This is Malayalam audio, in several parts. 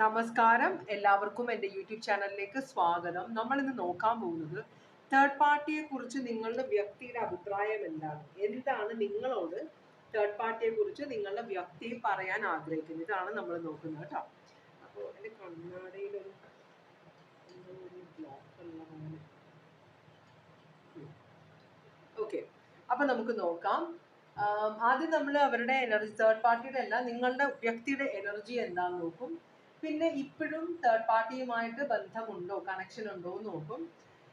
നമസ്കാരം. എല്ലാവർക്കും എന്റെ യൂട്യൂബ് ചാനലിലേക്ക് സ്വാഗതം. നമ്മൾ ഇന്ന് നോക്കാൻ പോകുന്നത് തേർഡ് പാർട്ടിയെ കുറിച്ച് നിങ്ങളുടെ വ്യക്തിയുടെ അഭിപ്രായം എന്താണ്? എന്താണ് നിങ്ങളോട് തേർഡ് പാർട്ടിയെ കുറിച്ച് നിങ്ങളുടെ വ്യക്തി പറയാൻ ആഗ്രഹിക്കുന്നത്? ഇതാണ് നമ്മൾ നോക്കുന്നത് കേട്ടോ. അപ്പോൾ എന്റെ കണ്ണാടയിലൊരു ഓക്കെ അപ്പൊ നമുക്ക് നോക്കാം. ആദ്യം നമ്മൾ അവരുടെ എനർജി തേർഡ് പാർട്ടിയുടെ അല്ല നിങ്ങളുടെ വ്യക്തിയുടെ എനർജി എന്താന്ന് നോക്കും. പിന്നെ ഇപ്പോഴും തേർഡ് പാർട്ടിയുമായിട്ട് ബന്ധമുണ്ടോ? കണക്ഷൻ ഉണ്ടോ എന്ന് നോക്കും.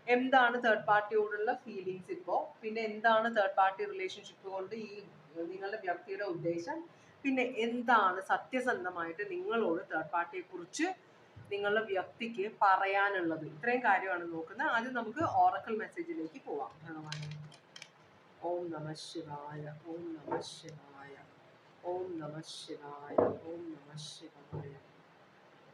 എന്താണ് തേർഡ് പാർട്ടിയോടുള്ള ഫീലിങ്സ് ഇപ്പോൾ പിന്നെ എന്താണ് തേർഡ് പാർട്ടി റിലേഷൻഷിപ്പ് കൊണ്ട് ഈ നിങ്ങളുടെ വ്യക്തിയുടെ ഉദ്ദേശം? പിന്നെ എന്താണ് സത്യസന്ധമായിട്ട് നിങ്ങളോട് തേർഡ് പാർട്ടിയെ കുറിച്ച് നിങ്ങളുടെ വ്യക്തിക്ക് പറയാനുള്ളത്? ഇത്രയും കാര്യമാണ് നോക്കുന്നത്. ആദ്യം നമുക്ക് ഓറക്കൽ മെസ്സേജിലേക്ക് പോവാം. ഭഗവാനെ. ഓം നമ ശിവായ. ഓം നമ ശിവായ. ഓം നമ ശിവായ. ഓം നമ ശിവായ.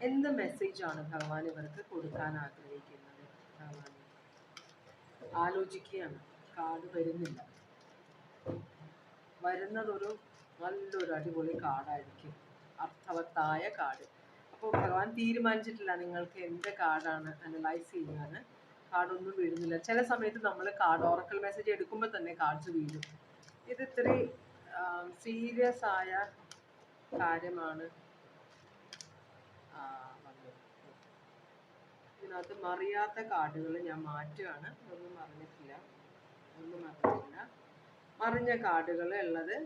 എന്ത് മെസ്സേജാണ് ഭഗവാൻ ഇവർക്ക് കൊടുക്കാൻ ആഗ്രഹിക്കുന്നത്? ഭഗവാൻ ആലോചിക്കുകയാണ്. കാർഡ് വരുന്നില്ല. വരുന്നതൊരു നല്ലൊരു അടിപൊളി കാർഡായിരിക്കും അർത്ഥവത്തായ കാർഡ് അപ്പോൾ ഭഗവാൻ തീരുമാനിച്ചിട്ടില്ല നിങ്ങൾക്ക് എന്ത് കാർഡാണ് അനലൈസ് ചെയ്യാൻ കാർഡൊന്നും വീഴുന്നില്ല. ചില സമയത്ത് നമ്മൾ കാർഡ് ഓറക്കൽ മെസ്സേജ് എടുക്കുമ്പോൾ തന്നെ കാർഡ്സ് വീഴും. ഇത് ഇത്തിരി സീരിയസ് ആയ കാര്യമാണ്. ഇതിനകത്ത് മറിയാത്ത കാർഡുകൾ ഞാൻ മാറ്റുകയാണ് ഒന്നും മറിഞ്ഞിട്ടില്ല. ഒന്നും മറിഞ്ഞിട്ടില്ല. മറിഞ്ഞ കാർഡുകൾ ഉള്ളത്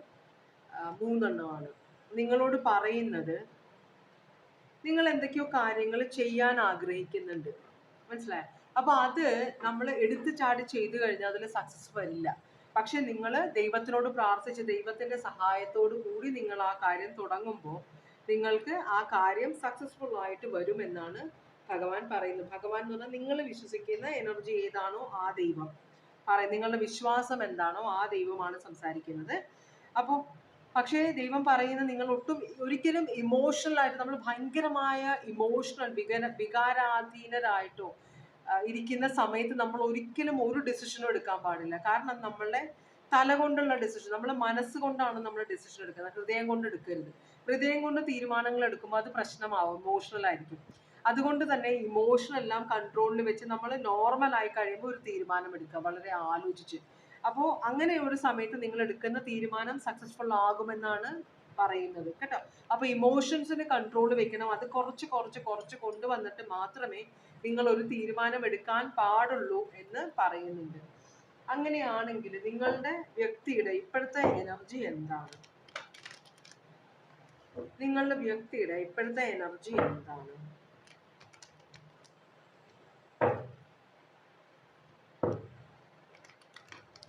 മൂന്നെണ്ണമാണ്. നിങ്ങളോട് പറയുന്നത് നിങ്ങൾ എന്തൊക്കെയോ കാര്യങ്ങൾ ചെയ്യാൻ ആഗ്രഹിക്കുന്നുണ്ട്. മനസ്സിലായോ? അപ്പൊ അത് നമ്മൾ എടുത്തു ചാടി ചെയ്തു കഴിഞ്ഞാൽ അതിൽ സക്സസ് വരില്ല. പക്ഷെ നിങ്ങൾ ദൈവത്തിനോട് പ്രാർത്ഥിച്ച് ദൈവത്തിന്റെ സഹായത്തോടു കൂടി നിങ്ങൾ ആ കാര്യം തുടങ്ങുമ്പോൾ നിങ്ങൾക്ക് ആ കാര്യം സക്സസ്ഫുൾ ആയിട്ട് വരുമെന്നാണ് ഭഗവാൻ പറയുന്നത്. ഭഗവാൻ എന്ന് പറഞ്ഞാൽ നിങ്ങൾ വിശ്വസിക്കുന്ന എനർജി ഏതാണോ ആ ദൈവം. പറയും നിങ്ങളുടെ വിശ്വാസം എന്താണോ ആ ദൈവമാണ് സംസാരിക്കുന്നത്. അപ്പോൾ പക്ഷേ ദൈവം പറയുന്നത് നിങ്ങൾ ഒട്ടും ഒരിക്കലും ഇമോഷണൽ ആയിട്ട് നമ്മൾ ഭയങ്കരമായ ഇമോഷണൽ വികന വികാരാധീനരായിട്ടോ ഇരിക്കുന്ന സമയത്ത് നമ്മൾ ഒരിക്കലും ഒരു ഡിസിഷനും എടുക്കാൻ പാടില്ല. കാരണം നമ്മളുടെ തല കൊണ്ടുള്ള ഡിസിഷൻ നമ്മളെ മനസ്സുകൊണ്ടാണ് നമ്മൾ ഡിസിഷൻ എടുക്കുന്നത്. ഹൃദയം കൊണ്ട് എടുക്കരുത്. ഹൃദയം കൊണ്ട് തീരുമാനങ്ങൾ എടുക്കുമ്പോൾ അത് പ്രശ്നമാവും ഇമോഷണൽ ആയിരിക്കും. അതുകൊണ്ട് തന്നെ ഇമോഷൻ എല്ലാം കൺട്രോളിൽ വെച്ച് നമ്മൾ നോർമൽ ആയി കഴിയുമ്പോൾ ഒരു തീരുമാനം എടുക്കുക വളരെ ആലോചിച്ച്. അപ്പോൾ അങ്ങനെ ഒരു സമയത്ത് നിങ്ങൾ എടുക്കുന്ന തീരുമാനം സക്സസ്ഫുൾ ആകുമെന്നാണ് പറയുന്നത് കേട്ടോ. അപ്പൊ ഇമോഷൻസിന് കൺട്രോൾ വെക്കണം. അത് കുറച്ച് കുറച്ച് കുറച്ച് കൊണ്ടുവന്നിട്ട് മാത്രമേ നിങ്ങൾ ഒരു തീരുമാനം എടുക്കാൻ പാടുള്ളൂ എന്ന് പറയുന്നുണ്ട്. അങ്ങനെയാണെങ്കിൽ നിങ്ങളുടെ വ്യക്തിയുടെ ഇപ്പോഴത്തെ എനർജി എന്താണ്? നിങ്ങളുടെ വ്യക്തിയുടെ ഇപ്പോഴത്തെ എനർജി എന്താണ്?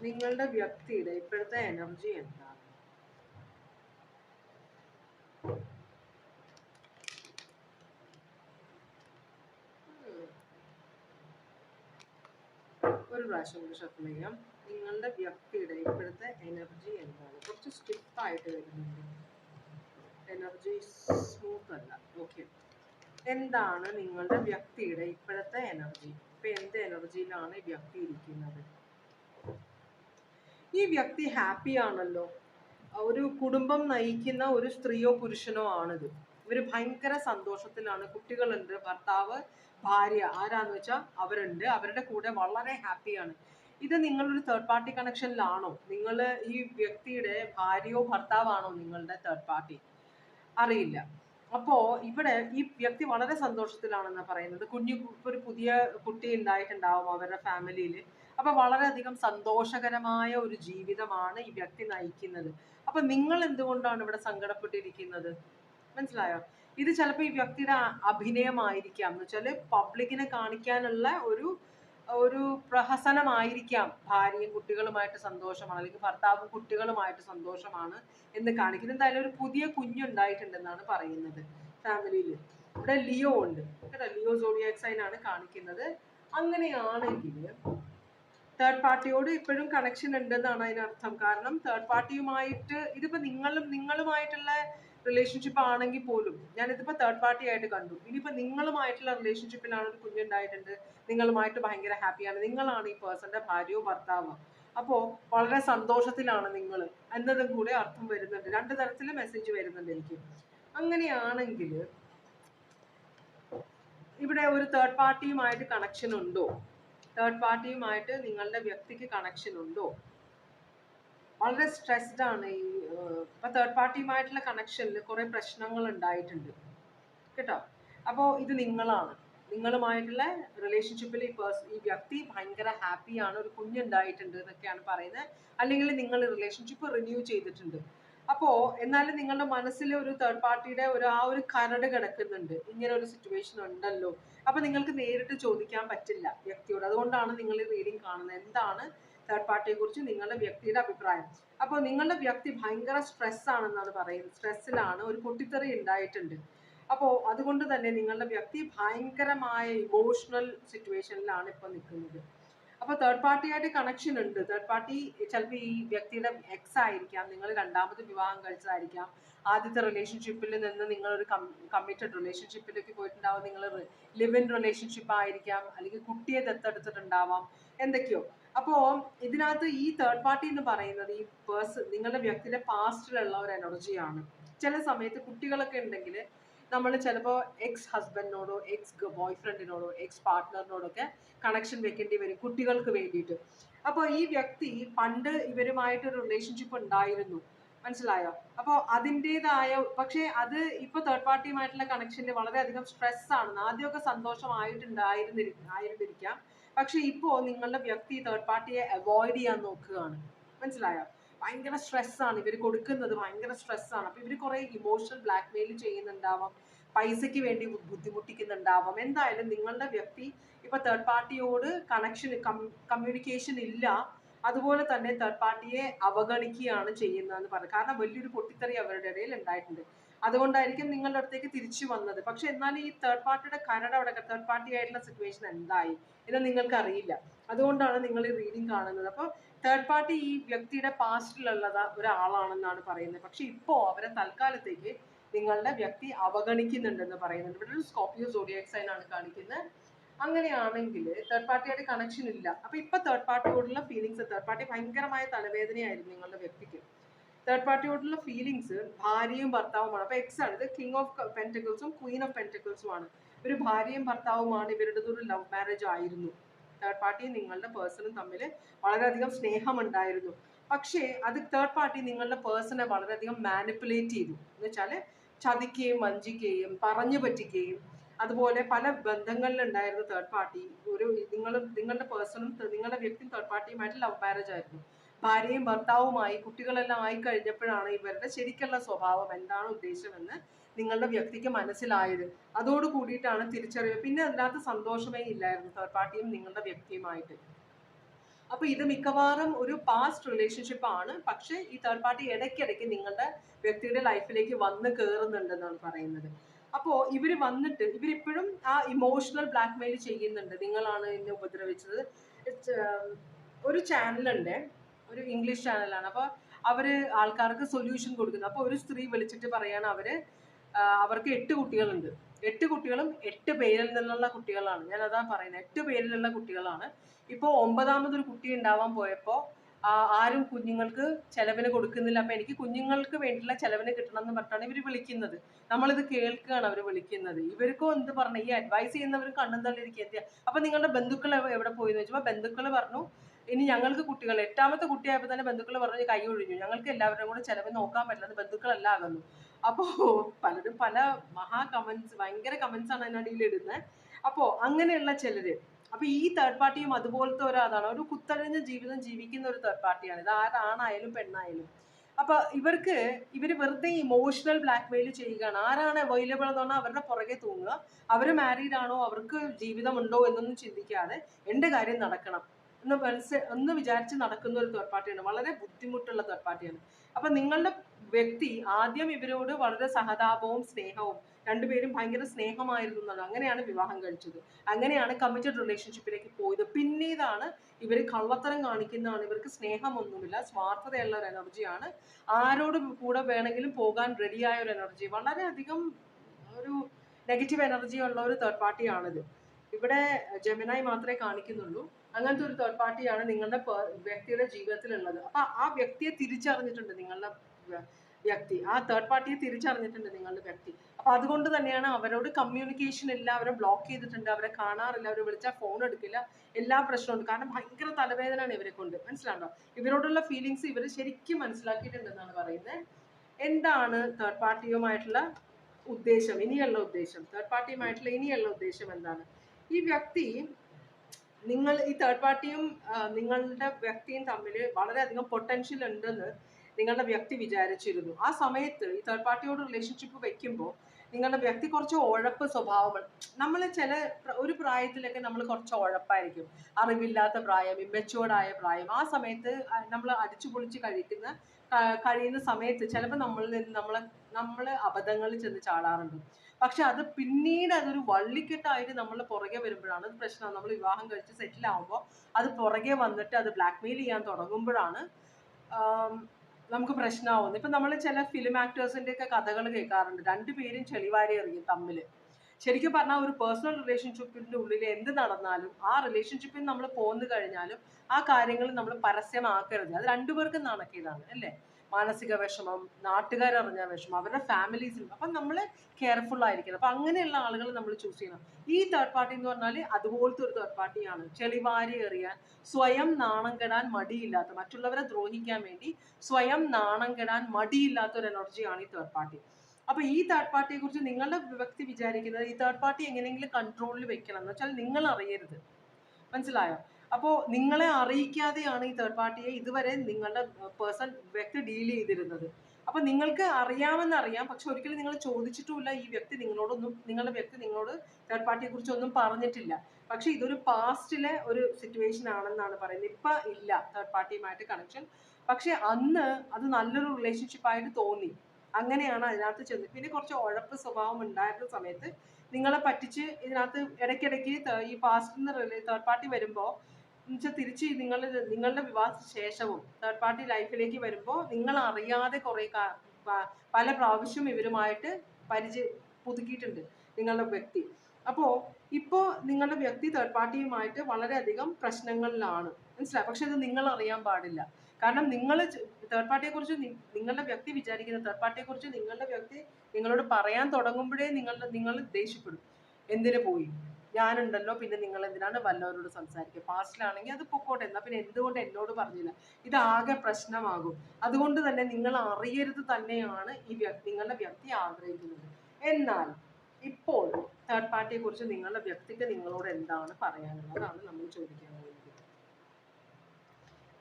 നിങ്ങളുടെ വ്യക്തിയുടെ ഇപ്പോഴത്തെ എനർജി എന്താണ്? ഒരു പ്രാവശ്യം കൂടി ഷഫിൾ ചെയ്യാം. നിങ്ങളുടെ വ്യക്തിയുടെ ഇപ്പോഴത്തെ എനർജി എന്താണ്? കുറച്ച് സ്റ്റിഫായിട്ട് വരുന്നുണ്ട്. എനർജി സ്മൂത്ത് അല്ല. ഓക്കെ എന്താണ് നിങ്ങളുടെ വ്യക്തിയുടെ ഇപ്പോഴത്തെ എനർജി ഇപ്പൊ എന്ത് എനർജിയിലാണ് ഈ വ്യക്തി ഇരിക്കുന്നത്? ഈ വ്യക്തി ഹാപ്പി ആണല്ലോ. ഒരു കുടുംബം നയിക്കുന്ന ഒരു സ്ത്രീയോ പുരുഷനോ ആണിത്. ഇവർ ഭയങ്കര സന്തോഷത്തിലാണ്. കുട്ടികളുണ്ട് ഭർത്താവ് ഭാര്യ ആരാന്ന് വെച്ചാൽ അവരുണ്ട്. അവരുടെ കൂടെ വളരെ ഹാപ്പിയാണ് ഇത് നിങ്ങളൊരു തേർഡ് പാർട്ടി കണക്ഷനിലാണോ നിങ്ങൾ ഈ വ്യക്തിയുടെ ഭാര്യയോ ഭർത്താവാണോ നിങ്ങളുടെ തേർഡ് പാർട്ടി അറിയില്ല. അപ്പോ ഇവിടെ ഈ വ്യക്തി വളരെ സന്തോഷത്തിലാണെന്ന് പറയുന്നത്. കുഞ്ഞു ഒരു പുതിയ കുട്ടി ഉണ്ടായിട്ടുണ്ടാവും അവരുടെ ഫാമിലിയിൽ അപ്പൊ വളരെയധികം സന്തോഷകരമായ ഒരു ജീവിതമാണ് ഈ വ്യക്തി നയിക്കുന്നത്. അപ്പൊ നിങ്ങൾ എന്തുകൊണ്ടാണ് ഇവിടെ സങ്കടപ്പെട്ടിരിക്കുന്നത്? മനസ്സിലായോ? ഇത് ചിലപ്പോൾ ഈ വ്യക്തിയുടെ അഭിനയമായിരിക്കാം. എന്ന് വെച്ചാൽ പബ്ലിക്കിനെ കാണിക്കാനുള്ള ഒരു ഒരു പ്രഹസനമായിരിക്കാം. ഭാര്യയും കുട്ടികളുമായിട്ട് സന്തോഷമാണ്. അല്ലെങ്കിൽ ഭർത്താവും കുട്ടികളുമായിട്ട് സന്തോഷമാണ് എന്ന് കാണിക്കുന്നത്. എന്തായാലും ഒരു പുതിയ കുഞ്ഞുണ്ടായിട്ടുണ്ടെന്നാണ് പറയുന്നത് ഫാമിലിയിൽ. ഇവിടെ ലിയോ ഉണ്ട്. കേട്ടോ ലിയോ സോഡിയാക് സൈൻ ആണ് കാണിക്കുന്നത്. അങ്ങനെയാണെങ്കിൽ തേർഡ് പാർട്ടിയോട് ഇപ്പോഴും കണക്ഷൻ ഉണ്ടെന്നാണ് അതിനർത്ഥം. കാരണം തേർഡ് പാർട്ടിയുമായിട്ട് ഇതിപ്പോ നിങ്ങളും നിങ്ങളുമായിട്ടുള്ള റിലേഷൻഷിപ്പ് ആണെങ്കിൽ പോലും ഞാനിതിപ്പോൾ തേർഡ് പാർട്ടി ആയിട്ട് കണ്ടു. ഇനിയിപ്പോൾ നിങ്ങളുമായിട്ടുള്ള റിലേഷൻഷിപ്പിലാണ് ഒരു കുഞ്ഞുണ്ടായിട്ടുണ്ട് നിങ്ങളുമായിട്ട് ഭയങ്കര ഹാപ്പിയാണ് നിങ്ങളാണ് ഈ പേഴ്സന്റെ ഭാര്യയോ ഭർത്താവോ? അപ്പോൾ വളരെ സന്തോഷത്തിലാണ് നിങ്ങൾ എന്നതും കൂടെ അർത്ഥം വരുന്നുണ്ട്. രണ്ട് തരത്തിൽ മെസ്സേജ് വരുന്നുണ്ട് എനിക്ക്. അങ്ങനെയാണെങ്കിൽ ഇവിടെ ഒരു തേർഡ് പാർട്ടിയുമായിട്ട് കണക്ഷൻ ഉണ്ടോ? തേർഡ് പാർട്ടിയുമായിട്ട് നിങ്ങളുടെ വ്യക്തിക്ക് കണക്ഷൻ ഉണ്ടോ? വളരെ സ്ട്രെസ്ഡ് ആണ് ഈ ഇപ്പൊ തേർഡ് പാർട്ടിയുമായിട്ടുള്ള കണക്ഷനിൽ കുറെ പ്രശ്നങ്ങൾ ഉണ്ടായിട്ടുണ്ട്. കേട്ടോ? അപ്പോൾ ഇത് നിങ്ങളാണ്. നിങ്ങളുമായിട്ടുള്ള റിലേഷൻഷിപ്പിൽ ഈ പേഴ്സ് ഈ വ്യക്തി ഭയങ്കര ഹാപ്പിയാണ് ഒരു കുഞ്ഞുണ്ടായിട്ടുണ്ട് എന്നൊക്കെയാണ് പറയുന്നത്. അല്ലെങ്കിൽ നിങ്ങൾ റിലേഷൻഷിപ്പ് റിന്യൂ ചെയ്തിട്ടുണ്ട്. അപ്പോൾ എന്നാലും നിങ്ങളുടെ മനസ്സിൽ ഒരു തേർഡ് പാർട്ടിയുടെ ഒരു ആ ഒരു കരട് കിടക്കുന്നുണ്ട്. ഇങ്ങനെ ഒരു സിറ്റുവേഷൻ ഉണ്ടല്ലോ. അപ്പൊ നിങ്ങൾക്ക് നേരിട്ട് ചോദിക്കാൻ പറ്റില്ല വ്യക്തിയോട്. അതുകൊണ്ടാണ് നിങ്ങൾ ഈ റീഡിംഗ് കാണുന്നത്. എന്താണ് തേർഡ് പാർട്ടിയെ കുറിച്ച് നിങ്ങളുടെ വ്യക്തിയുടെ അഭിപ്രായം. അപ്പോൾ നിങ്ങളുടെ വ്യക്തി ഭയങ്കര സ്ട്രെസ് ആണെന്നാണ് പറയുന്നത്. സ്ട്രെസ്സിലാണ് ഒരു പൊട്ടിത്തെറി ഉണ്ടായിട്ടുണ്ട്. അപ്പോൾ അതുകൊണ്ട് തന്നെ നിങ്ങളുടെ വ്യക്തി ഭയങ്കരമായ ഇമോഷണൽ സിറ്റുവേഷനിലാണ് ഇപ്പോൾ നിൽക്കുന്നത്. അപ്പോൾ തേർഡ് പാർട്ടിയായിട്ട് കണക്ഷൻ ഉണ്ട്. തേർഡ് പാർട്ടി ചിലപ്പോൾ ഈ വ്യക്തിയുടെ എക്സ് ആയിരിക്കാം. നിങ്ങൾ രണ്ടാമത് വിവാഹം കഴിച്ചതായിരിക്കാം. ആദ്യത്തെ റിലേഷൻഷിപ്പിൽ നിന്ന് നിങ്ങളൊരു കമ്മിറ്റഡ് റിലേഷൻഷിപ്പിലേക്ക് പോയിട്ടുണ്ടാവും. നിങ്ങൾ ലിവ് ഇൻ റിലേഷൻഷിപ്പ് ആയിരിക്കാം. അല്ലെങ്കിൽ കുട്ടിയെ ദത്തെടുത്തിട്ടുണ്ടാവാം. എന്തൊക്കെയോ. അപ്പോൾ ഇതിനകത്ത് ഈ തേർഡ് പാർട്ടി എന്ന് പറയുന്നത് ഈ പേഴ്സൺ നിങ്ങളുടെ വ്യക്തിയുടെ പാസ്റ്റിലുള്ള ഒരു എനർജിയാണ് ചില സമയത്ത് കുട്ടികളൊക്കെ ഉണ്ടെങ്കിൽ നമ്മൾ ചിലപ്പോൾ എക്സ് ഹസ്ബൻഡിനോടോ എക്സ് ബോയ് ഫ്രണ്ടിനോടോ എക്സ് പാർട്ട്ണറിനോടൊക്കെ കണക്ഷൻ വെക്കേണ്ടി വരും കുട്ടികൾക്ക് വേണ്ടിയിട്ട്. അപ്പോൾ ഈ വ്യക്തി പണ്ട് ഇവരുമായിട്ട് ഒരു റിലേഷൻഷിപ്പ് ഉണ്ടായിരുന്നു. മനസ്സിലായോ? അപ്പോൾ അതിന്റെതായ പക്ഷേ അത് ഇപ്പൊ തേർഡ് പാർട്ടിയുമായിട്ടുള്ള കണക്ഷനിൽ വളരെയധികം സ്ട്രെസ് ആണ്. ആദ്യമൊക്കെ സന്തോഷമായിട്ടുണ്ടായിരുന്നിരി ആയിരുന്നിരിക്കാം. പക്ഷെ ഇപ്പോൾ നിങ്ങളുടെ വ്യക്തി തേർഡ് പാർട്ടിയെ അവോയ്ഡ് ചെയ്യാൻ നോക്കുകയാണ്. മനസ്സിലായോ? ഭയങ്കര സ്ട്രെസ് ആണ്. ഇവർ കൊടുക്കുന്നത് ഭയങ്കര സ്ട്രെസ് ആണ്. അപ്പൊ ഇവർ കുറേ ഇമോഷണൽ ബ്ലാക്ക് മെയിൽ ചെയ്യുന്നുണ്ടാവാം. പൈസയ്ക്ക് വേണ്ടി ബുദ്ധിമുട്ടിക്കുന്നുണ്ടാവാം. എന്തായാലും നിങ്ങളുടെ വ്യക്തി ഇപ്പൊ തേർഡ് പാർട്ടിയോട് കണക്ഷൻ കമ്മ്യൂണിക്കേഷൻ ഇല്ല. അതുപോലെ തന്നെ തേർഡ് പാർട്ടിയെ അവഗണിക്കുകയാണ് ചെയ്യുന്നതെന്ന് പറഞ്ഞു. കാരണം വലിയൊരു പൊട്ടിത്തെറി അവരുടെ ഇടയിൽ ഉണ്ടായിട്ടുണ്ട്. അതുകൊണ്ടായിരിക്കും നിങ്ങളുടെ അടുത്തേക്ക് തിരിച്ചു വന്നത്. പക്ഷെ എന്നാൽ ഈ തേർഡ് പാർട്ടിയുടെ കരട് അവിടെ തേർഡ് പാർട്ടി ആയിട്ടുള്ള സിറ്റുവേഷൻ എന്തായി? ഇത് നിങ്ങൾക്ക് അറിയില്ല അതുകൊണ്ടാണ് നിങ്ങൾ ഈ റീഡിംഗ് കാണുന്നത്. അപ്പോൾ തേർഡ് പാർട്ടി ഈ വ്യക്തിയുടെ പാസ്റ്റിലുള്ളത് ഒരാളാണെന്നാണ് പറയുന്നത്. പക്ഷെ ഇപ്പോൾ അവരെ തൽക്കാലത്തേക്ക് നിങ്ങളുടെ വ്യക്തി അവഗണിക്കുന്നുണ്ടെന്ന് പറയുന്നുണ്ട്. ഇവിടെ ഒരു സ്കോപ്പിയോ സോഡിയാക് ആണ് കാണിക്കുന്നത്. അങ്ങനെയാണെങ്കിൽ തേർഡ് പാർട്ടിയായിട്ട് കണക്ഷൻ ഇല്ല. അപ്പൊ ഇപ്പൊ തേർഡ് പാർട്ടിയോടുള്ള ഫീലിങ്സ് തേർഡ് പാർട്ടി ഭയങ്കരമായ തലവേദനയായിരുന്നു നിങ്ങളുടെ വ്യക്തിക്ക്. തേർഡ് പാർട്ടിയോടുള്ള ഫീലിങ്സ് ഭാര്യയും ഭർത്താവുമാണ്. അപ്പൊ എക്സ് ആണ്. ഇത് കിങ് ഓഫ് പെന്റക്കിൾസും ക്വീൻ ഓഫ് പെന്റക്കിൾസും ആണ്. ഒരു ഭാര്യയും ഭർത്താവുമാണ്. ഇവരുടെ ഒരു ലവ് മാരേജ് ആയിരുന്നു. തേർഡ് പാർട്ടിയും നിങ്ങളുടെ പേഴ്സണും തമ്മിൽ വളരെയധികം സ്നേഹമുണ്ടായിരുന്നു. പക്ഷേ അത് തേർഡ് പാർട്ടി നിങ്ങളുടെ പേഴ്സണെ വളരെയധികം മാനിപ്പുലേറ്റ് ചെയ്തു. എന്ന് വെച്ചാൽ ചതിക്കുകയും വഞ്ചിക്കുകയും പറഞ്ഞു പറ്റിക്കുകയും അതുപോലെ പല ബന്ധങ്ങളിലുണ്ടായിരുന്ന തേർഡ് പാർട്ടി ഒരു നിങ്ങൾ നിങ്ങളുടെ പേഴ്സണും നിങ്ങളുടെ വ്യക്തിയും തേർഡ് പാർട്ടിയുമായിട്ട് ലവ് മാരേജ് ആയിരുന്നു. ഭാര്യയും ഭർത്താവുമായി കുട്ടികളെല്ലാം ആയി കഴിഞ്ഞപ്പോഴാണ് ഇവരുടെ ശരിക്കുള്ള സ്വഭാവം എന്താണ് ഉദ്ദേശമെന്ന് നിങ്ങളുടെ വ്യക്തിക്ക് മനസ്സിലായത്. അതോട് കൂടിയിട്ടാണ് തിരിച്ചറിവ്. പിന്നെ അതിനകത്ത് സന്തോഷമേ ഇല്ലായിരുന്നു തേർഡ് പാർട്ടിയും നിങ്ങളുടെ വ്യക്തിയുമായിട്ട്. അപ്പൊ ഇത് മിക്കവാറും ഒരു പാസ്റ്റ് റിലേഷൻഷിപ്പ് ആണ്. പക്ഷെ ഈ തേർഡ് പാർട്ടി ഇടയ്ക്കിടയ്ക്ക് നിങ്ങളുടെ വ്യക്തിയുടെ ലൈഫിലേക്ക് വന്ന് കയറുന്നുണ്ടെന്നാണ് പറയുന്നത്. അപ്പോൾ ഇവർ വന്നിട്ട് ഇവരിപ്പോഴും ആ ഇമോഷണൽ ബ്ലാക്ക്മെയിൽ ചെയ്യുന്നുണ്ട്. നിങ്ങളാണ് എന്നെ ഉപദ്രവിച്ചത്. ഒരു ചാനലുണ്ട് ഒരു ഇംഗ്ലീഷ് ചാനലാണ് അപ്പോൾ അവർ ആൾക്കാർക്ക് സൊല്യൂഷൻ കൊടുക്കുന്നു. അപ്പോൾ ഒരു സ്ത്രീ വിളിച്ചിട്ട് പറയാണ് അവർ അവർക്ക് എട്ട് കുട്ടികളുണ്ട്. എട്ട് കുട്ടികളും എട്ട് പേരിൽ നിന്നുള്ള കുട്ടികളാണ്. ഞാൻ അതാ പറയുന്നത് എട്ട് പേരിലുള്ള കുട്ടികളാണ്. ഇപ്പോൾ ഒമ്പതാമതൊരു കുട്ടി ഉണ്ടാവാൻ പോയപ്പോൾ ആരും കുഞ്ഞുങ്ങൾക്ക് ചെലവിന് കൊടുക്കുന്നില്ല. അപ്പൊ എനിക്ക് കുഞ്ഞുങ്ങൾക്ക് വേണ്ടിയുള്ള ചെലവിന് കിട്ടണം എന്ന് പറഞ്ഞിട്ടാണ് ഇവർ വിളിക്കുന്നത്. നമ്മളിത് കേൾക്കുകയാണ് അവർ വിളിക്കുന്നത്. ഇവർക്കും എന്ത് പറഞ്ഞു? ഈ അഡ്വൈസ് ചെയ്യുന്നവർ കണ്ണും തള്ളിയിരിക്കുക എന്ത് അപ്പൊ നിങ്ങളുടെ ബന്ധുക്കൾ എവിടെ പോയി എന്ന് വെച്ചപ്പോൾ ബന്ധുക്കൾ പറഞ്ഞു ഇനി ഞങ്ങൾക്ക് കുട്ടികൾ എട്ടാമത്തെ കുട്ടിയായപ്പോൾ തന്നെ ബന്ധുക്കൾ പറഞ്ഞ് കൈ ഒഴിഞ്ഞു. ഞങ്ങൾക്ക് എല്ലാവരുടെയും കൂടെ ചെലവ് നോക്കാൻ പറ്റില്ല ബന്ധുക്കളല്ല ആകുന്നു. അപ്പോൾ പലരും പല മഹാ കമന്റ്സ് ഭയങ്കര കമന്റ്സ് ആണ് അതിനടിയിൽ ഇടുന്നത് അപ്പോൾ അങ്ങനെയുള്ള ചിലര് അപ്പൊ ഈ തേർഡ് പാർട്ടിയും അതുപോലത്തെ ഒരാളാണ് ഒരു കുത്തഴിഞ്ഞ ജീവിതം ജീവിക്കുന്ന ഒരു തേർഡ് പാർട്ടിയാണ് ഇത് ആരാണായാലും പെണ്ണായാലും. അപ്പൊ ഇവർക്ക് ഇവർ വെറുതെ ഇമോഷണൽ ബ്ലാക്ക്മെയിൽ ചെയ്യുകയാണ്. ആരാണ് അവൈലബിൾ എന്ന് പറഞ്ഞാൽ അവരുടെ പുറകെ തൂങ്ങുക. അവർ മാരീഡ് ആണോ? അവർക്ക് ജീവിതമുണ്ടോ എന്നൊന്നും ചിന്തിക്കാതെ എന്റെ കാര്യം നടക്കണം. എന്ന് മനസ്സ് എന്ന് വിചാരിച്ച് നടക്കുന്ന ഒരു തേർഡ് പാർട്ടിയാണ് വളരെ ബുദ്ധിമുട്ടുള്ള തേർഡ് പാർട്ടിയാണ് അപ്പൊ നിങ്ങളുടെ വ്യക്തി ആദ്യം ഇവരോട് വളരെ സഹതാപവും സ്നേഹവും രണ്ടുപേരും ഭയങ്കര സ്നേഹമായിരുന്നു എന്നാണ്. അങ്ങനെയാണ് വിവാഹം കഴിച്ചത്. അങ്ങനെയാണ് കമ്മിറ്റഡ് റിലേഷൻഷിപ്പിലേക്ക് പോയത്. പിന്നീടാണ് ഇവർ കള്ളത്തരം കാണിക്കുന്നതാണ്. ഇവർക്ക് സ്നേഹമൊന്നുമില്ല. സ്വാർത്ഥതയുള്ള ഒരു എനർജിയാണ് ആരോട് കൂടെ വേണമെങ്കിലും പോകാൻ റെഡിയായ ഒരു എനർജി വളരെയധികം ഒരു നെഗറ്റീവ് എനർജി ഉള്ള ഒരു തേർഡ് പാർട്ടിയാണിത് ഇവിടെ ജമിനായി മാത്രമേ കാണിക്കുന്നുള്ളൂ. അങ്ങനത്തെ ഒരു തേർഡ് പാർട്ടിയാണ് നിങ്ങളുടെ വ്യക്തിയുടെ ജീവിതത്തിലുള്ളത്. അപ്പൊ ആ വ്യക്തിയെ തിരിച്ചറിഞ്ഞിട്ടുണ്ട് നിങ്ങളുടെ വ്യ- വ്യക്തി. ആ തേർഡ് പാർട്ടിയെ തിരിച്ചറിഞ്ഞിട്ടുണ്ട് നിങ്ങളുടെ വ്യക്തി. അപ്പൊ അതുകൊണ്ട് തന്നെയാണ് അവരോട് കമ്മ്യൂണിക്കേഷൻ ഇല്ല അവരെ ബ്ലോക്ക് ചെയ്തിട്ടുണ്ട് അവരെ കാണാറില്ല അവരെ വിളിച്ചാൽ ഫോൺ എടുക്കില്ല. എല്ലാ പ്രശ്നമുണ്ട് കാരണം ഭയങ്കര തലവേദനയാണ് ഇവരെ കൊണ്ട്. മനസ്സിലാണ്ടോ ഇവരോടുള്ള ഫീലിങ്സ് ഇവർ ശരിക്കും മനസ്സിലാക്കിയിട്ടുണ്ടെന്നാണ് പറയുന്നത് എന്താണ് തേർഡ് പാർട്ടിയുമായിട്ടുള്ള ഉദ്ദേശം? ഇനിയുള്ള ഉദ്ദേശം. തേർഡ് പാർട്ടിയുമായിട്ടുള്ള ഇനിയുള്ള ഉദ്ദേശം എന്താണ്? ഈ വ്യക്തി നിങ്ങൾ ഈ തേർഡ് പാർട്ടിയും നിങ്ങളുടെ വ്യക്തിയും തമ്മിൽ വളരെയധികം പൊട്ടൻഷ്യൽ ഉണ്ടെന്ന് നിങ്ങളുടെ വ്യക്തി വിചാരിച്ചിരുന്നു. ആ സമയത്ത് ഈ തേർഡ് പാർട്ടിയോട് റിലേഷൻഷിപ്പ് വെക്കുമ്പോൾ നിങ്ങളുടെ വ്യക്തി കുറച്ച് ഉഴപ്പ് സ്വഭാവങ്ങൾ നമ്മൾ ചില ഒരു പ്രായത്തിലൊക്കെ നമ്മൾ കുറച്ച് ഉഴപ്പായിരിക്കും. അറിവില്ലാത്ത പ്രായം ഇമ്മച്ചുവേർഡ് ആയ പ്രായം. ആ സമയത്ത് നമ്മൾ അടിച്ചു പൊളിച്ച് കഴിക്കുന്ന കഴിയുന്ന സമയത്ത് ചിലപ്പോൾ നമ്മളിൽ നിന്ന് നമ്മൾ നമ്മൾ അബദ്ധങ്ങളിൽ ചെന്ന് ചാടാറുണ്ട്. പക്ഷെ അത് പിന്നീട് അതൊരു വള്ളിക്കെട്ടായിട്ട് നമ്മൾ പുറകെ വരുമ്പോഴാണ് അത് പ്രശ്നം. നമ്മൾ വിവാഹം കഴിച്ച് സെറ്റിൽ ആകുമ്പോൾ അത് പുറകെ വന്നിട്ട് അത് ബ്ലാക്ക്മെയിൽ ചെയ്യാൻ തുടങ്ങുമ്പോഴാണ് നമുക്ക് പ്രശ്നമാവുന്നത് ഇപ്പം നമ്മൾ ചില ഫിലിം ആക്ടേഴ്സിന്റെ ഒക്കെ കഥകൾ കേൾക്കാറുണ്ട്. രണ്ടുപേരും ചെളിവാരി എറിയും തമ്മിൽ ശരിക്കും പറഞ്ഞാൽ ഒരു പേഴ്സണൽ റിലേഷൻഷിപ്പിന്റെ ഉള്ളിൽ എന്ത് നടന്നാലും ആ റിലേഷൻഷിപ്പിൽ നമ്മൾ പോന്നു കഴിഞ്ഞാലും ആ കാര്യങ്ങൾ നമ്മൾ പരസ്യമാക്കരുത്. അത് രണ്ടുപേർക്കും നാണക്കേടാണ് അല്ലേ? മാനസിക വിഷമം നാട്ടുകാരറിഞ്ഞ വിഷമം അവരുടെ ഫാമിലീസിൽ അപ്പം നമ്മൾ കെയർഫുൾ ആയിരിക്കണം. അപ്പം അങ്ങനെയുള്ള ആളുകൾ നമ്മൾ ചൂസ് ചെയ്യണം. ഈ തേർഡ് പാർട്ടി എന്ന് പറഞ്ഞാൽ അതുപോലത്തെ ഒരു തേർഡ് പാർട്ടിയാണ് ചെളിവാരി എറിയാൻ സ്വയം നാണം കെടാൻ മടിയില്ലാത്ത മറ്റുള്ളവരെ ദ്രോഹിക്കാൻ വേണ്ടി സ്വയം നാണം കെടാൻ മടിയില്ലാത്ത ഒരു എനർജിയാണ് ഈ തേർഡ് പാർട്ടി അപ്പൊ ഈ തേർഡ് പാർട്ടിയെ കുറിച്ച് നിങ്ങളുടെ വ്യക്തി വിചാരിക്കുന്നത് ഈ തേർഡ് പാർട്ടി എങ്ങനെയെങ്കിലും കൺട്രോളിൽ വെക്കണം എന്ന് വെച്ചാൽ നിങ്ങൾ അറിയരുത്. മനസ്സിലായോ? അപ്പോൾ നിങ്ങളെ അറിയിക്കാതെയാണ് ഈ തേർഡ് പാർട്ടിയെ ഇതുവരെ നിങ്ങളുടെ പേഴ്സൺ വ്യക്തി ഡീൽ ചെയ്തിരുന്നത്. അപ്പോൾ നിങ്ങൾക്ക് അറിയാമെന്നറിയാം പക്ഷെ ഒരിക്കലും നിങ്ങൾ ചോദിച്ചിട്ടുമില്ല ഈ വ്യക്തി നിങ്ങളോടൊന്നും നിങ്ങളുടെ വ്യക്തി നിങ്ങളോട് തേർഡ് പാർട്ടിയെ കുറിച്ച് ഒന്നും പറഞ്ഞിട്ടില്ല. പക്ഷെ ഇതൊരു പാസ്റ്റിലെ ഒരു സിറ്റുവേഷൻ ആണെന്നാണ് പറയുന്നത്. ഇപ്പൊ ഇല്ല തേർഡ് പാർട്ടിയുമായിട്ട് കണക്ഷൻ പക്ഷെ അന്ന് അത് നല്ലൊരു റിലേഷൻഷിപ്പ് ആയിട്ട് തോന്നി. അങ്ങനെയാണ് അതിനകത്ത് ചെന്ന് പിന്നെ കുറച്ച് ഉഴപ്പ് സ്വഭാവം ഉണ്ടായിരുന്ന സമയത്ത് നിങ്ങളെ പറ്റിച്ച് ഇതിനകത്ത് ഇടയ്ക്കിടയ്ക്ക് ഈ പാസ്റ്റിൽ നിന്ന് തേർഡ് പാർട്ടി വരുമ്പോൾ എന്നുവെച്ചാൽ തിരിച്ച് നിങ്ങൾ നിങ്ങളുടെ വിവാഹത്തിന് ശേഷവും തേർഡ് പാർട്ടി ലൈഫിലേക്ക് വരുമ്പോൾ നിങ്ങൾ അറിയാതെ കുറേ പല പ്രാവശ്യം ഇവരുമായിട്ട് പരിചയ പുതുക്കിയിട്ടുണ്ട് നിങ്ങളുടെ വ്യക്തി. അപ്പോൾ ഇപ്പോൾ നിങ്ങളുടെ വ്യക്തി തേർഡ് പാർട്ടിയുമായിട്ട് വളരെയധികം പ്രശ്നങ്ങളിലാണ്. മനസ്സിലായി? പക്ഷെ ഇത് നിങ്ങൾ അറിയാൻ പാടില്ല. കാരണം നിങ്ങൾ തേർഡ് പാർട്ടിയെക്കുറിച്ച് നിങ്ങളുടെ വ്യക്തി വിചാരിക്കുന്ന തേർഡ് പാർട്ടിയെക്കുറിച്ച് നിങ്ങളുടെ വ്യക്തി നിങ്ങളോട് പറയാൻ തുടങ്ങുമ്പോഴേ നിങ്ങളുടെ നിങ്ങൾ ദേഷ്യപ്പെടും. എന്തിനു പോയി? ഞാനുണ്ടല്ലോ പിന്നെ നിങ്ങൾ എന്തിനാണ് വല്ലവരോട് സംസാരിക്കുക? പാസ്റ്റിലാണെങ്കിൽ അത് പൊക്കോട്ടെ എന്നാ പിന്നെ എന്തുകൊണ്ട് എന്നോട് പറഞ്ഞില്ല? ഇതാകെ പ്രശ്നമാകും. അതുകൊണ്ട് തന്നെ നിങ്ങൾ അറിയരുത് തന്നെയാണ് ഈ നിങ്ങളുടെ വ്യക്തി ആഗ്രഹിക്കുന്നത്. എന്നാൽ ഇപ്പോൾ തേർഡ് പാർട്ടിയെ കുറിച്ച് നിങ്ങളുടെ വ്യക്തിക്ക് നിങ്ങളോട് എന്താണ് പറയാനുള്ളതാണ് നമ്മൾ ചോദിക്കാൻ പോകുന്നത്.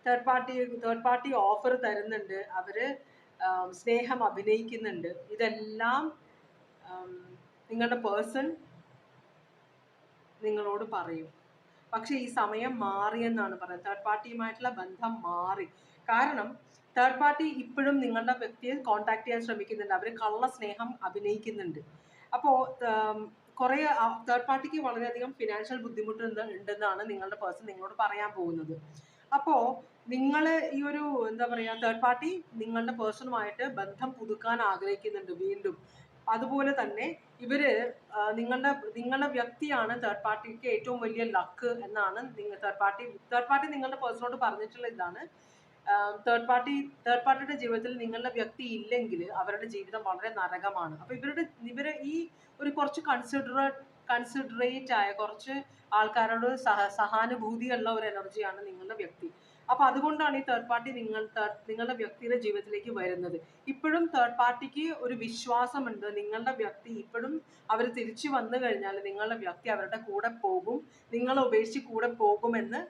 Third party third party offer തരുന്നുണ്ട്. അവർ സ്നേഹം അഭിനയിക്കുന്നുണ്ട്. ഇതെല്ലാം നിങ്ങളുടെ പേഴ്സൺ നിങ്ങളോട് പറയും. പക്ഷെ ഈ സമയം മാറിയെന്നാണ് പറയുന്നത്. തേർഡ് പാർട്ടിയുമായിട്ടുള്ള ബന്ധം മാറി. കാരണം തേർഡ് പാർട്ടി ഇപ്പോഴും നിങ്ങളുടെ വ്യക്തിയെ കോൺടാക്ട് ചെയ്യാൻ ശ്രമിക്കുന്നുണ്ട്. അവർ കള്ള സ്നേഹം അഭിനയിക്കുന്നുണ്ട്. അപ്പോൾ കുറേ തേർഡ് പാർട്ടിക്ക് വളരെയധികം ഫിനാൻഷ്യൽ ബുദ്ധിമുട്ട് ഉണ്ടെന്നാണ് നിങ്ങളുടെ പേഴ്സൺ നിങ്ങളോട് പറയാൻ പോകുന്നത്. അപ്പോൾ നിങ്ങൾ ഈ ഒരു എന്താ പറയുക തേർഡ് പാർട്ടി നിങ്ങളുടെ പേഴ്സണുമായിട്ട് ബന്ധം പുതുക്കാൻ ആഗ്രഹിക്കുന്നുണ്ട് വീണ്ടും. അതുപോലെ തന്നെ ഇവർ ആ, നിങ്ങളുടെ നിങ്ങളുടെ വ്യക്തിയാണ് തേർഡ് പാർട്ടിക്ക് ഏറ്റവും വലിയ ലക്ക് എന്നാണ് നിങ്ങൾ തേർഡ് പാർട്ടി തേർഡ് പാർട്ടി നിങ്ങളുടെ പേഴ്സണോട് പറഞ്ഞിട്ടുള്ള ഇതാണ്. തേർഡ് പാർട്ടി തേർഡ് പാർട്ടിയുടെ ജീവിതത്തിൽ നിങ്ങളുടെ വ്യക്തി ഇല്ലെങ്കിൽ അവരുടെ ജീവിതം വളരെ നരകമാണ്. അപ്പൊ ഇവരുടെ ഇവർ ഈ ഒരു കുറച്ച് കൺസിഡറേറ്റ് കൺസിഡറേറ്റ് ആയ കുറച്ച് ആൾക്കാരോട് സഹ സഹാനുഭൂതിയുള്ള ഒരു എനർജിയാണ് നിങ്ങളുടെ വ്യക്തി. അപ്പൊ അതുകൊണ്ടാണ് ഈ തേർഡ് പാർട്ടി നിങ്ങൾ നിങ്ങളുടെ വ്യക്തിയുടെ ജീവിതത്തിലേക്ക് വരുന്നത്. ഇപ്പോഴും തേർഡ് പാർട്ടിക്ക് ഒരു വിശ്വാസമുണ്ട്. നിങ്ങളുടെ വ്യക്തി ഇപ്പോഴും അവർ തിരിച്ചു വന്നു കഴിഞ്ഞാൽ നിങ്ങളുടെ വ്യക്തി അവരുടെ കൂടെ പോകും. നിങ്ങളെ ഉപേക്ഷിച്ച് കൂടെ പോകുമെന്ന്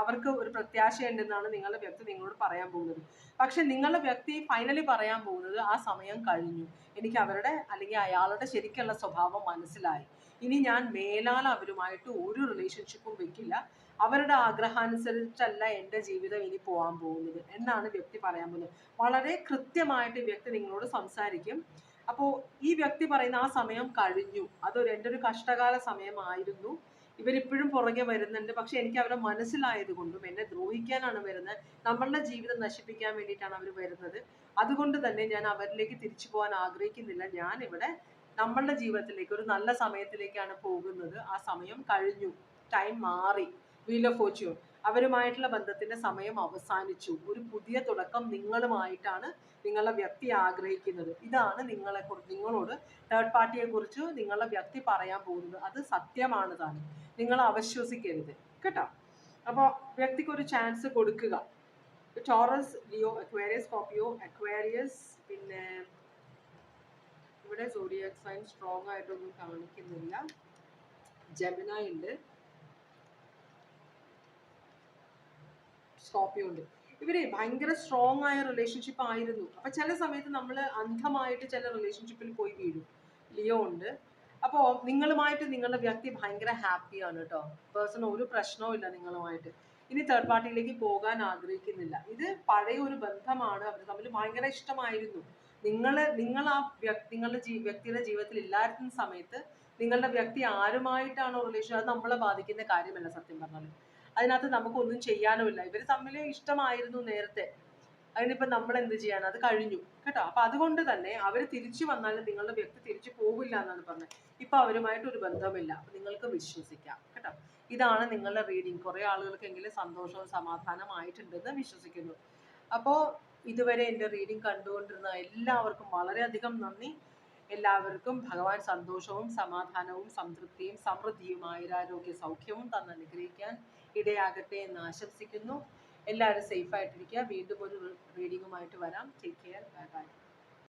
അവർക്ക് ഒരു പ്രത്യാശയുണ്ടെന്നാണ് നിങ്ങളുടെ വ്യക്തി നിങ്ങളോട് പറയാൻ പോകുന്നത്. പക്ഷെ നിങ്ങളുടെ വ്യക്തി ഫൈനലി പറയാൻ പോകുന്നത് ആ സമയം കഴിഞ്ഞു. എനിക്ക് അവരുടെ അല്ലെങ്കിൽ അയാളുടെ ശരിക്കുള്ള സ്വഭാവം മനസ്സിലായി. ഇനി ഞാൻ മേലാൽ അവരുമായിട്ട് ഒരു റിലേഷൻഷിപ്പും വെക്കില്ല. അവരുടെ ആഗ്രഹാനുസരിച്ചല്ല എന്റെ ജീവിതം ഇനി പോകാൻ പോകുന്നത് എന്നാണ് വ്യക്തി പറയാൻ പോകുന്നത്. വളരെ കൃത്യമായിട്ട് വ്യക്തി നിങ്ങളോട് സംസാരിക്കും. അപ്പോൾ ഈ വ്യക്തി പറയുന്ന ആ സമയം കഴിഞ്ഞു. അതൊരു എന്റെ ഒരു കഷ്ടകാല സമയമായിരുന്നു. ഇവരിപ്പോഴും പുറകെ വരുന്നുണ്ട്. പക്ഷെ എനിക്ക് അവരെ മനസ്സിലായത് കൊണ്ടും എന്നെ ദ്രോഹിക്കാനാണ് വരുന്നത്. നമ്മളുടെ ജീവിതം നശിപ്പിക്കാൻ വേണ്ടിയിട്ടാണ് അവർ വരുന്നത്. അതുകൊണ്ട് തന്നെ ഞാൻ അവരിലേക്ക് തിരിച്ചു പോകാൻ ആഗ്രഹിക്കുന്നില്ല. ഞാൻ ഇവിടെ നമ്മളുടെ ജീവിതത്തിലേക്ക് ഒരു നല്ല സമയത്തിലേക്കാണ് പോകുന്നത്. ആ സമയം കഴിഞ്ഞു. ടൈം മാറി. വീൽ ഓഫ് ഫോർച്യൂൺ അവരുമായിട്ടുള്ള ബന്ധത്തിന്റെ സമയം അവസാനിച്ചു. ഒരു പുതിയ തുടക്കം നിങ്ങളുമായിട്ടാണ് നിങ്ങളുടെ വ്യക്തി ആഗ്രഹിക്കുന്നത്. ഇതാണ് നിങ്ങളെ നിങ്ങളോട് തേർഡ് പാർട്ടിയെ കുറിച്ച് നിങ്ങളുടെ വ്യക്തി പറയാൻ പോകുന്നത്. അത് സത്യമാണ് താനും. നിങ്ങൾ അവശ്വസിക്കരുത്. കേട്ടോ? അപ്പോൾ വ്യക്തിക്ക് ഒരു ചാൻസ് കൊടുക്കുക. ടോറസ് ലിയോ അക്വേറിയസ് കോപ്പിയോ അക്വേറിയസ് പിന്നെ ഇവിടെ സോഡിയക് സൈൻ സ്ട്രോങ് ആയിട്ടൊന്നും കാണിക്കുന്നില്ല. ജമിന ഉണ്ട്. സ്കോപ്പിയോ ഉണ്ട്. ഇവരെ ഭയങ്കര സ്ട്രോങ് ആയ റിലേഷൻഷിപ്പ് ആയിരുന്നു. അപ്പൊ ചില സമയത്ത് നമ്മൾ അന്ധമായിട്ട് ചില റിലേഷൻഷിപ്പിൽ പോയി വീഴും. ലിയോ ഉണ്ട്. അപ്പോൾ നിങ്ങളുമായിട്ട് നിങ്ങളുടെ വ്യക്തി ഭയങ്കര ഹാപ്പിയാണ് കേട്ടോ പേഴ്സൺ ഒരു പ്രശ്നവും ഇല്ല നിങ്ങളുമായിട്ട്. ഇനി തേർഡ് പാർട്ടിയിലേക്ക് പോകാൻ ആഗ്രഹിക്കുന്നില്ല. ഇത് പഴയ ഒരു ബന്ധമാണ്. അവർ തമ്മിൽ ഭയങ്കര ഇഷ്ടമായിരുന്നു. നിങ്ങൾ നിങ്ങൾ ആ നിങ്ങളുടെ ജീ വ്യക്തിയുടെ ജീവിതത്തിൽ ഇല്ലായിരുന്ന സമയത്ത് നിങ്ങളുടെ വ്യക്തി ആരുമായിട്ടാണോ റിലേഷൻ അത് നമ്മളെ ബാധിക്കുന്ന കാര്യമല്ല സത്യം പറഞ്ഞാൽ അതിനകത്ത് നമുക്കൊന്നും ചെയ്യാനുമില്ല. ഇവർ തമ്മിൽ ഇഷ്ടമായിരുന്നു നേരത്തെ. അതിനിപ്പോൾ നമ്മൾ എന്ത് ചെയ്യാൻ? അത് കഴിഞ്ഞു. കേട്ടോ? അപ്പൊ അതുകൊണ്ട് തന്നെ അവർ തിരിച്ചു വന്നാൽ നിങ്ങളുടെ വ്യക്തി തിരിച്ചു പോകില്ല എന്നാണ് പറഞ്ഞത്. ഇപ്പൊ അവരുമായിട്ട് ഒരു ബന്ധമില്ല. അപ്പം നിങ്ങൾക്ക് വിശ്വസിക്കാം. കേട്ടോ? ഇതാണ് നിങ്ങളുടെ റീഡിങ് കുറേ ആളുകൾക്കെങ്കിലും സന്തോഷവും സമാധാനമായിട്ടുണ്ടെന്ന് വിശ്വസിക്കുന്നു. അപ്പോൾ ഇതുവരെ എന്റെ റീഡിംഗ് കണ്ടുകൊണ്ടിരുന്ന എല്ലാവർക്കും വളരെയധികം നന്ദി. എല്ലാവർക്കും ഭഗവാൻ സന്തോഷവും സമാധാനവും സംതൃപ്തിയും സമൃദ്ധിയും ആയുരാരോഗ്യ സൗഖ്യവും തന്ന് അനുഗ്രഹിക്കാൻ ഇടയാകട്ടെ എന്ന് ആശംസിക്കുന്നു. എല്ലാവരും സേഫ് ആയിട്ടിരിക്കുക. വീണ്ടും ഒരു റീഡിങ്ങുമായിട്ട് വരാം. Take care bye bye